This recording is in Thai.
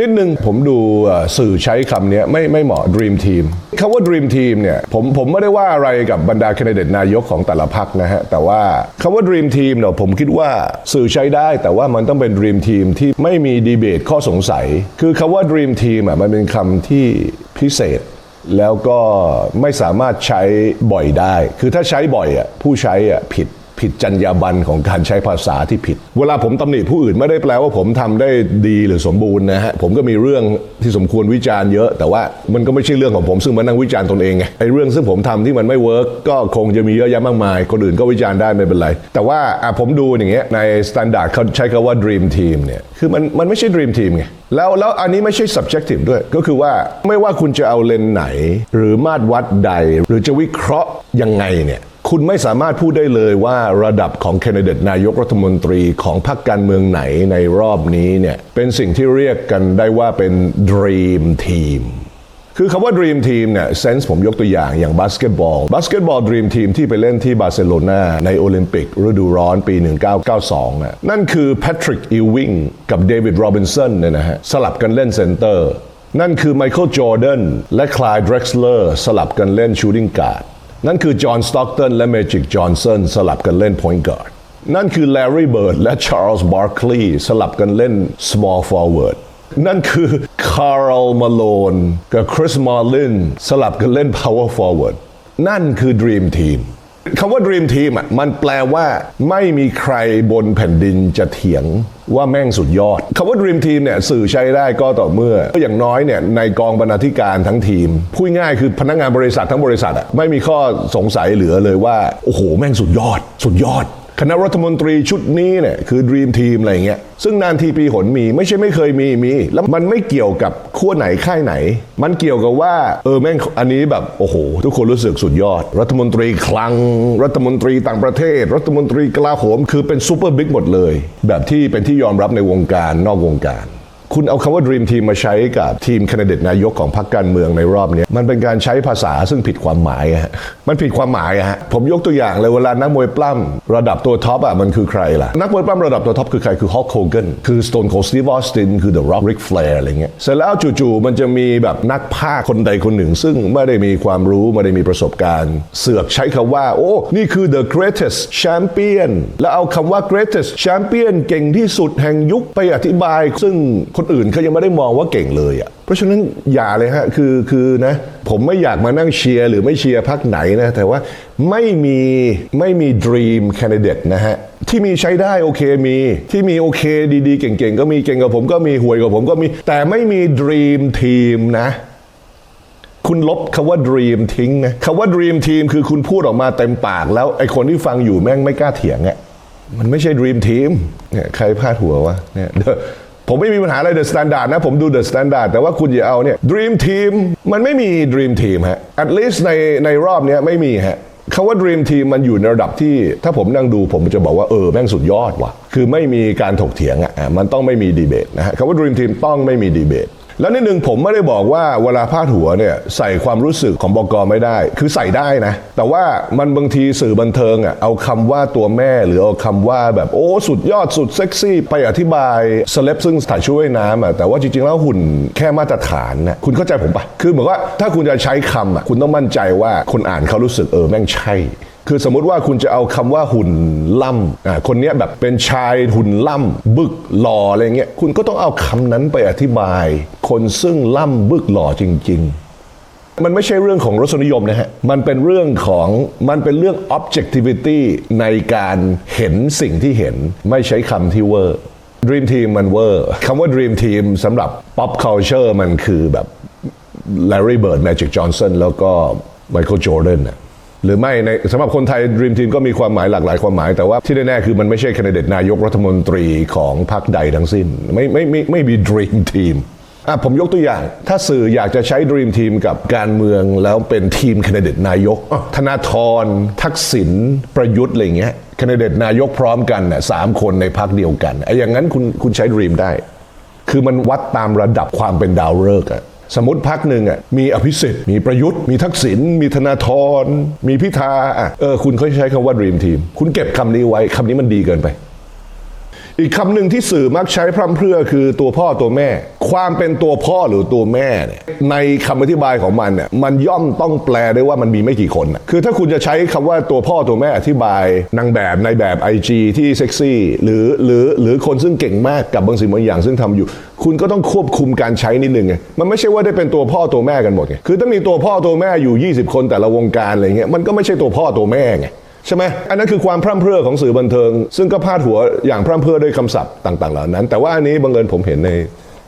นิดนึงผมดูสื่อใช้คำนี้ไม่ไม่เหมาะ Dream Team คำว่า Dream Team เนี่ยผมผมไม่ได้ว่าอะไรกับบรรดาแคนดิเดตนายกของแต่ละพรรคนะฮะ แต่ว่าคำว่า Dream Team เนี่ยผมคิดว่าสื่อใช้ได้ แต่ว่ามันต้องเป็น Dream Team ที่ไม่มีดีเบตข้อสงสัย คือคำว่า Dream Team อะมันเป็นคำที่พิเศษแล้วก็ไม่สามารถใช้บ่อยได้ คือถ้าใช้บ่อยอะผู้ใช้อะผิด ผิดจรรยาบรรณของการใช้ภาษาที่ผิด เวลาผมตำหนิผู้อื่นไม่ได้แปลว่าผมทำได้ดีหรือสมบูรณ์นะฮะผมก็มีเรื่องที่สมควรวิจารณ์เยอะ แต่ว่ามันก็ไม่ใช่เรื่องของผมซึ่งมานั่งวิจารณ์ตนเองไงไอ้เรื่องซึ่งผมทำที่มันไม่เวิร์กก็คงจะมีเยอะแยะมากมาย คนอื่นก็วิจารณ์ได้ไม่เป็นไร แต่ว่าอะผมดูอย่างเงี้ยในสแตนดาร์ดเขาใช้คำว่า dream team เนี่ยคือมันมันไม่ใช่ dream team ไงแล้วแล้วอันนี้ไม่ใช่ subjective ด้วย ก็คือว่าไม่ว่าคุณจะเอาเลนไหน หรือมาตรวัดใด หรือจะวิเคราะห์ยังไงเนี่ย คุณไม่สามารถพูดได้เลยว่าระดับของแคนดิเดตนายกรัฐมนตรีของพรรคการเมืองไหนในรอบนี้เนี่ยเป็นสิ่งที่เรียกกันได้ว่าเป็น dream team คือคำว่า Dream Team เนี่ยเซนส์ผมยกตัวอย่างอย่างบาสเกตบอลบาสเกตบอล Dream Team ที่ไปเล่นที่บาร์เซโลนาในโอลิมปิกฤดูร้อนปี 1992น่ะนั่นคือแพทริกอีวิงกับเดวิดโรบินสันเนี่ยนะฮะสลับกันเล่นเซนเตอร์นั่นคือไมเคิลจอร์แดนและคลายดร็กซ์เลอร์สลับกันเล่นชูดิงการ์ด นั่นคือจอห์นสต็อกตันและเมจิกจอห์นสันสลับกันเล่น point guard นั่นคือแลร์รี่เบิร์ดและชาร์ลส์บาร์คลีย์สลับกันเล่น small forward นั่นคือคาร์ลมาโลนกับคริสมาลินสลับกันเล่น power forward นั่นคือ dream team คำว่า dream team อะมันแปลว่าไม่มีใครบนแผ่นดินจะเถียงว่าแม่งสุดยอดคำว่า dream team เนี่ยสื่อใช้ได้ก็ต่อเมื่อ อย่างน้อยเนี่ยในกองบรรณาธิการทั้งทีม พูดง่ายคือพนักงานบริษัททั้งบริษัทอะไม่มีข้อสงสัยเหลือเลยว่า โอ้โห แม่งสุดยอด สุดยอด คณะรัฐมนตรีชุดนี้เนี่ยคือดีมทีมอะไรเงี้ยซึ่งนานทีปีหนมีไม่ใช่ไม่เคยมีมี แล้วมันไม่เกี่ยวกับขั้วไหนค่ายไหน มันเกี่ยวกับว่า เออแม่งอันนี้แบบโอ้โห ทุกคนรู้สึกสุดยอด รัฐมนตรีคลัง รัฐมนตรีต่างประเทศ รัฐมนตรีกลาโหม คือเป็นซูเปอร์บิ๊กหมดเลย แบบที่เป็นที่ยอมรับในวงการนอกวงการ คุณเอาคำว่า Dream Team มาใช้กับทีมแคนดิเดตนายกของพรรคการเมืองในรอบนี้มันเป็นการใช้ภาษาซึ่งผิดความหมายฮะมันผิดความหมายฮะผมยกตัวอย่างเลยเวลานักมวยปล้ำระดับตัวท็อปอะมันคือใครล่ะ นักมวยปล้ำระดับตัวท็อปคือใครคือ Hulk Hogan คือ Stone Cold Steve Austin คือ The Rock Ric Flair อะไรเงี้ยเสร็จแล้วจู่ๆมันจะมีแบบนักพากย์คนใดคนหนึ่ง ซึ่งไม่ได้มีความรู้ไม่ได้มีประสบการณ์ เสือกใช้คำว่า โอ้นี่คือ the greatest champion แล้วเอาคำว่า greatest champion เก่งที่สุดแห่งยุคไปอธิบาย ซึ่งคคนอื่นเขายังไม่ได้มองว่าเก่งเลยอะเพราะฉะนั้นอย่าเลยฮะคือคือนะผมไม่อยากมานั่งเชียร์หรือไม่เชียร์พักไหนนะ แต่ว่าไม่มีไม่มี dream candidate นะฮะที่มีใช้ได้โอเคมี ที่มีโอเคดีๆ เก่งๆ ก็มีเก่งกว่าผมก็มีห่วยกว่าผมก็มี แต่ไม่มี dream team นะคุณลบคำว่า dream ทิ้งนะคำว่า dream team คือคุณพูดออกมาเต็มปากแล้วไอคนที่ฟังอยู่แม่งไม่กล้าเถียงอะมันไม่ใช่ dream team เนี่ยใครพลาดหัววะเนี่ย ผมไม่มีปัญหาอะไรเดอะสแตนดาร์ดนะ ผมดูเดอะสแตนดาร์ดแต่ว่าคุณอย่าเอาเนี่ยดรีมทีมมันไม่มีดรีมทีมฮะ at least ในในรอบเนี้ยไม่มีฮะคำว่า dream team มันอยู่ในระดับที่ ถ้าผมนั่งดูผมจะบอกว่า เออ แม่งสุดยอดว่ะ คือไม่มีการถกเถียงอะอะมันต้องไม่มีดีเบตนะฮะคำว่า dream team ต้องไม่มีดีเบต แล้วนิดนึงผมไม่ได้บอกว่าเวลาพาดหัวเนี่ยใส่ความรู้สึกของบกไม่ได้ คือใส่ได้นะ แต่ว่ามันบางทีสื่อบันเทิงอะเอาคำว่าตัวแม่ หรือเอาคำว่าแบบโอ้สุดยอดสุดเซ็กซี่ ไปอธิบายสเลปซึ่งถ่ายช่วยน้ำอะแต่ว่าจริงๆแล้วหุ่นแค่มาตรฐานนะคุณเข้าใจผมปะคือเหมือนว่าถ้าคุณจะใช้คำอะคุณต้องมั่นใจว่าคนอ่านเขารู้สึกเออแม่งใช่ คือสมมติว่าคุณจะเอาคำว่าหุ่นล่ำอ่าคนนี้แบบเป็นชายหุ่นล่ำบึกหล่ออะไรเงี้ยคุณก็ต้องเอาคำนั้นไปอธิบาย คนซึ่งล่ำบึกหล่อจริง ๆมันไม่ใช่เรื่องของรสนิยมนะฮะ มันเป็นเรื่องของ มันเป็นเรื่อง objectivity ในการเห็นสิ่งที่เห็น ไม่ใช้คำที่เวอร์ Dream Team มันเวอร์ คำว่า Dream Team สำหรับ pop culture มันคือแบบ Larry Bird Magic Johnson แล้วก็ Michael Jordan นะ หรือไม่ในสำหรับคนไทย Dream Team ก็มีความหมายหลากหลายความหมาย แต่ว่าที่แน่ๆคือมันไม่ใช่คนดิเดตนายกรัฐมนตรีของพรรคใดทั้งสิ้น ไม่ไม่ไม่ไม่มี Dream Team อะผมยกตัวอย่าง ถ้าสื่ออยากจะใช้ Dream Team กับการเมืองแล้วเป็นทีมคนดิเดตนายก ธนาธรทักษิณประยุทธ์อะไรเงี้ยคนดิเดตนายกพร้อมกันน่ะสามคนในพรรคเดียวกันไอ้อย่างนั้นคุณคุณใช้ Dream ได้ คือมันวัดตามระดับความเป็นดาวฤกษ์อะ สมมติพักหนึ่งอะมีอภิสิทธิ์มีประยุทธ์มีทักษิณมีธนาธรมีพิธาอะเออคุณเขาใช้คำว่า dream team คุณเก็บคำนี้ไว้คำนี้มันดีเกินไป อีกคำหนึ่งที่สื่อมักใช้พร่ำเพรื่อคือตัวพ่อตัวแม่ ความเป็นตัวพ่อหรือตัวแม่เนี่ยในคำอธิบายของมันเนี่ยมันย่อมต้องแปลได้ว่ามันมีไม่กี่คน คือถ้าคุณจะใช้คำว่าตัวพ่อตัวแม่อธิบายนางแบบในแบบ IG ที่เซ็กซี่หรือหรือหรือคนซึ่งเก่งมากกับบางสิ่งบางอย่างซึ่งทำอยู่ คุณก็ต้องควบคุมการใช้นิดนึงไงมันไม่ใช่ว่าได้เป็นตัวพ่อตัวแม่กันหมดไงคือถ้ามีตัวพ่อตัวแม่อยู่ 20 คนแต่ละวงการอะไรเงี้ยมันก็ไม่ใช่ตัวพ่อตัวแม่ไง ใช่ไหมอันนั้นคือความพร่ำเพรื่อของสื่อบันเทิง ซึ่งก็พาดหัวอย่างพร่ำเพรื่อด้วยคำศัพท์ต่าง ๆ เหล่านั้น แต่ว่าอันนี้บังเอิญผมเห็นใน